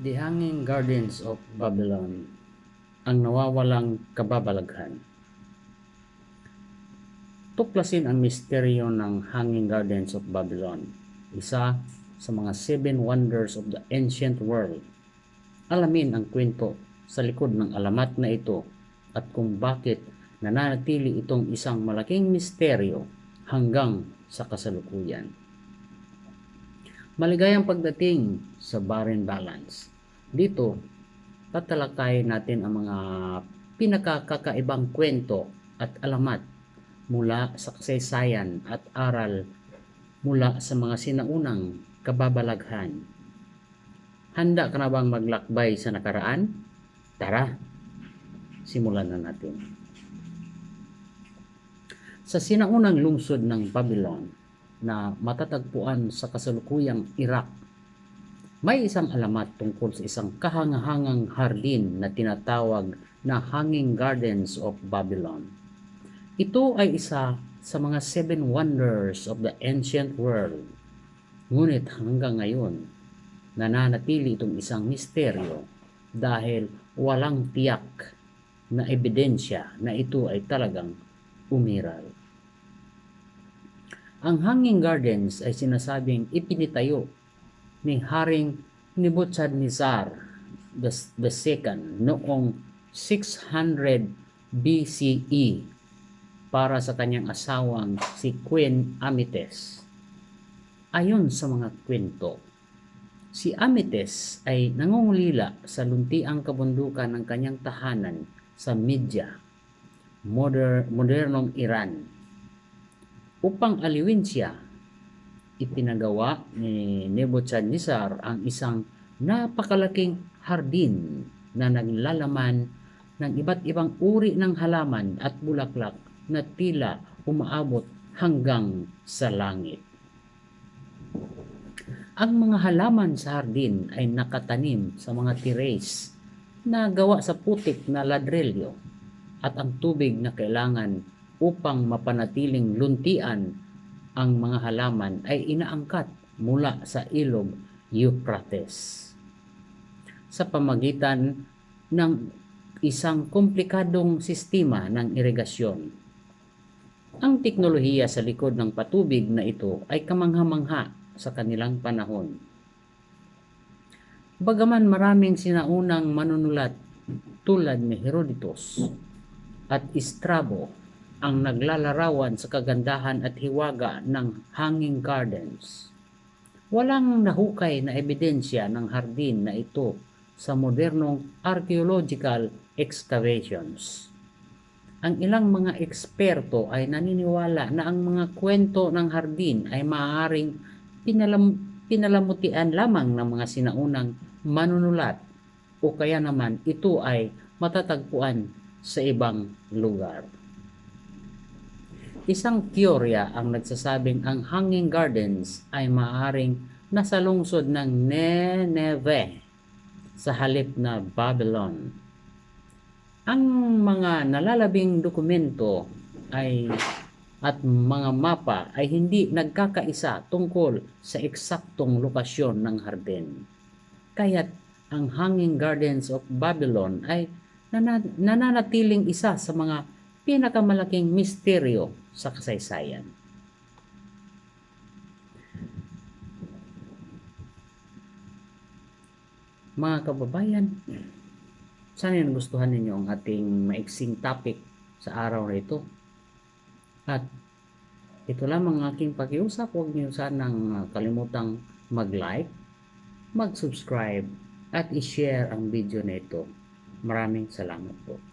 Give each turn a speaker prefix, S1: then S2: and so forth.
S1: The Hanging Gardens of Babylon ang nawawalang kababalaghan. Tuklasin ang misteryo ng Hanging Gardens of Babylon, isa sa mga seven wonders of the ancient world. Alamin ang kwento sa likod ng alamat na ito at kung bakit nananatili itong isang malaking misteryo hanggang sa kasalukuyan. Maligayang pagdating sa Barren Balance. Dito, tatalakayin natin ang mga pinakakakaibang kwento at alamat mula sa kasaysayan at aral mula sa mga sinaunang kababalaghan. Handa ka na bang maglakbay sa nakaraan? Tara, simulan na natin. Sa sinaunang lungsod ng Babylon na matatagpuan sa kasalukuyang Iraq, may isang alamat tungkol sa isang kahangahangang hardin na tinatawag na Hanging Gardens of Babylon. Ito ay isa sa mga seven wonders of the ancient world. Ngunit hanggang ngayon, nananatili itong isang misteryo dahil walang tiyak na ebidensya na ito ay talagang umiral. Ang Hanging Gardens ay sinasabing ipinitayo ni Haring Nebuchadnezzar second noong 600 BCE para sa kanyang asawang si Queen Amites. Ayon sa mga kwento, si Amites ay nangungulila sa luntiang kabundukan ng kanyang tahanan sa Media, moder, modernong Iran. Upang aliwin siya, ipinagawa ni Nebuchadnezzar ang isang napakalaking hardin na naglalaman ng iba't ibang uri ng halaman at bulaklak na tila umaabot hanggang sa langit. Ang mga halaman sa hardin ay nakatanim sa mga tires na gawa sa putik na ladrilyo at ang tubig na kailangan upang mapanatiling luntian ang mga halaman ay inaangkat mula sa ilog Euphrates sa pamagitan ng isang komplikadong sistema ng irigasyon. Ang teknolohiya sa likod ng patubig na ito ay kamangha-mangha sa kanilang panahon. Bagaman maraming sinaunang manunulat tulad ni Herodotus at Strabo ang naglalarawan sa kagandahan at hiwaga ng Hanging Gardens. Walang nahukay na ebidensya ng hardin na ito sa modernong archaeological excavations. Ang ilang mga eksperto ay naniniwala na ang mga kwento ng hardin ay maaaring pinalam, pinalamutian lamang ng mga sinaunang manunulat o kaya naman ito ay matatagpuan sa ibang lugar. Isang teorya ang nagsasabing ang Hanging Gardens ay maaaring nasa lungsod ng Nineveh sa halip na Babylon. Ang mga nalalabing dokumento ay at mga mapa ay hindi nagkakaisa tungkol sa eksaktong lokasyon ng hardin. Kaya't ang Hanging Gardens of Babylon ay nana- nananatiling isa sa mga pinakamalaking misteryo sa kasaysayan. Mga kababayan, sana nagustuhan ninyo ang ating maiksing topic sa araw na ito. At ito lamang ang aking pakiusap. Huwag niyo sanang uh, kalimutang mag-like, mag-subscribe, at i-share ang video na ito. Maraming salamat po.